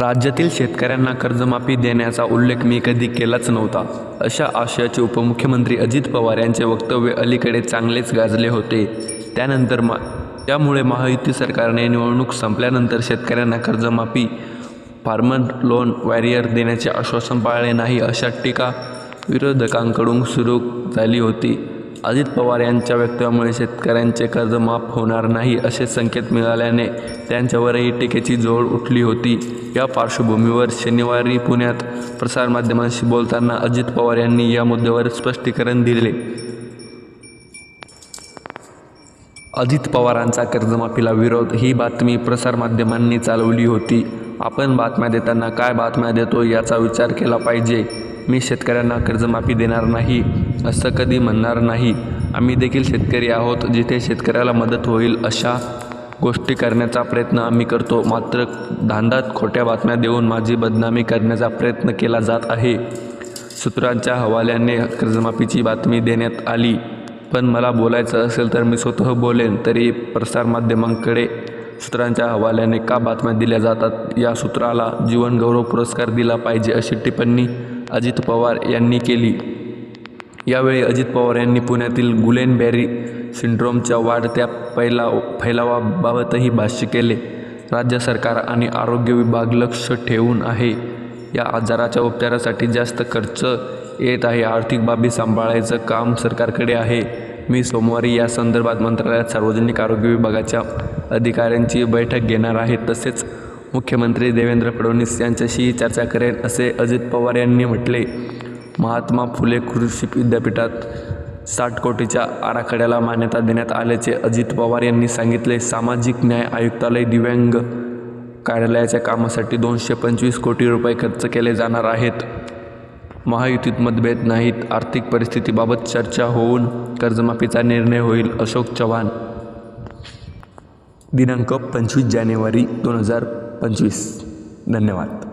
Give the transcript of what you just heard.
राज्यातील शेतकऱ्यांना कर्जमाफी देण्याचा उल्लेख मी कधी केलाच नव्हता. अशा आशयाचे उपमुख्यमंत्री अजित पवार यांचे वक्तव्य अलीकडे चांगलेच गाजले होते. त्यानंतर मा त्यामुळे महायुती सरकारने निवडणूक संपल्यानंतर शेतकऱ्यांना कर्जमाफी फार्मर लोन वॅरियर देण्याचे आश्वासन पाळले नाही अशा टीका विरोधकांकडून सुरू झाली होती. अजित पवार यांच्या वक्तव्यामुळे शेतकऱ्यांचे कर्ज माफ होणार नाही असे संकेत मिळाल्याने त्यांच्यावरही टीकेची जोड उठली होती. या पार्श्वभूमीवर शनिवारी पुण्यात प्रसारमाध्यमांशी बोलताना अजित पवार यांनी या मुद्द्यावर स्पष्टीकरण दिले. अजित पवारांचा कर्जमाफीला विरोध ही बातमी प्रसारमाध्यमांनी चालवली होती. आपण बातम्या देताना काय बातम्या देतो याचा विचार केला पाहिजे. मी शेतकऱ्यांना कर्जमाफी देणार नाही. असं कधी म्हणणार नाही. आम्ही देखील शेतकरी आहोत जिथे शेतकऱ्याला मदत होईल अशा गोष्टी करण्याचा प्रयत्न आम्ही करतो. मात्र धांदात खोट्या बातम्या देऊन माझी बदनामी करण्याचा प्रयत्न केला जात आहे. सूत्रांच्या हवाल्याने कर्जमाफीची बातमी देण्यात आली. पण मला बोलायचं असेल तर मी स्वतः बोलेन तरी प्रसारमाध्यमांकडे सूत्रांच्या हवाल्याने का बातम्या दिल्या जातात? या सूत्राला जीवनगौरव पुरस्कार दिला पाहिजे अशी टिप्पणी अजित पवार यांनी केली. यावेळी अजित पवार यांनी पुण्यातील गुलेनबॅरी सिंड्रोमच्या वाढत्या फैला फैलावाबाबतही भाष्य केले. राज्य सरकार आणि आरोग्य विभाग लक्ष ठेवून आहे. या आजाराच्या उपचारासाठी जास्त खर्च येत आहे. आर्थिक बाबी सांभाळायचं काम सरकारकडे आहे. मी सोमवारी या संदर्भात मंत्रालयात सार्वजनिक आरोग्य विभागाच्या अधिकाऱ्यांची बैठक घेणार आहे. तसेच मुख्यमंत्री देवेंद्र फडणवीस यांच्याशीही चर्चा करेन असे अजित पवार यांनी म्हटले. महात्मा फुले कृषी विद्यापीठात साठ कोटीच्या आराखड्याला मान्यता देण्यात आल्याचे अजित पवार यांनी सांगितले. सामाजिक न्याय आयुक्तालय दिव्यांग कार्यालयाच्या कामासाठी दोनशे पंचवीस कोटी रुपये खर्च केले जाणार आहेत. महायुतीत मतभेद नाहीत. आर्थिक परिस्थितीबाबत चर्चा होऊन कर्जमाफीचा निर्णय होईल अशोक चव्हाण. दिनांक पंचवीस जानेवारी दोन हजार पंचवीस. धन्यवाद.